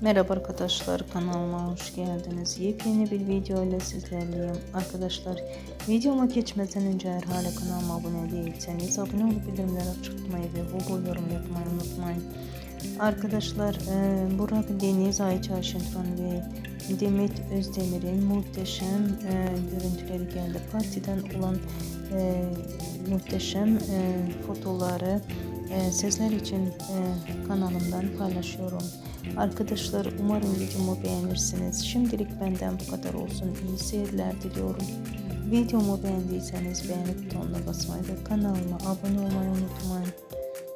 Merhaba arkadaşlar kanalıma hoş geldiniz. Yepyeni bir video ile sizlerleyim. Arkadaşlar videoma geçmeden önce eğer hala kanalıma abone değilseniz abone olup bildirimleri açık tutmayı ve bol bol yorum yapmayı unutmayın. Arkadaşlar e, Burak Deniz, Ayça Aşıntıran ve Demet Özdemir'in muhteşem e, görüntüleri geldi. Partiden olan e, muhteşem fotoları e, sizler için kanalımdan paylaşıyorum. Arkadaşlar umarım videomu beğenirsiniz. Şimdilik benden bu kadar olsun. İyi seyirler diliyorum. Videomu beğendiyseniz beğeni butonuna basmayı ve kanalıma abone olmayı unutmayın.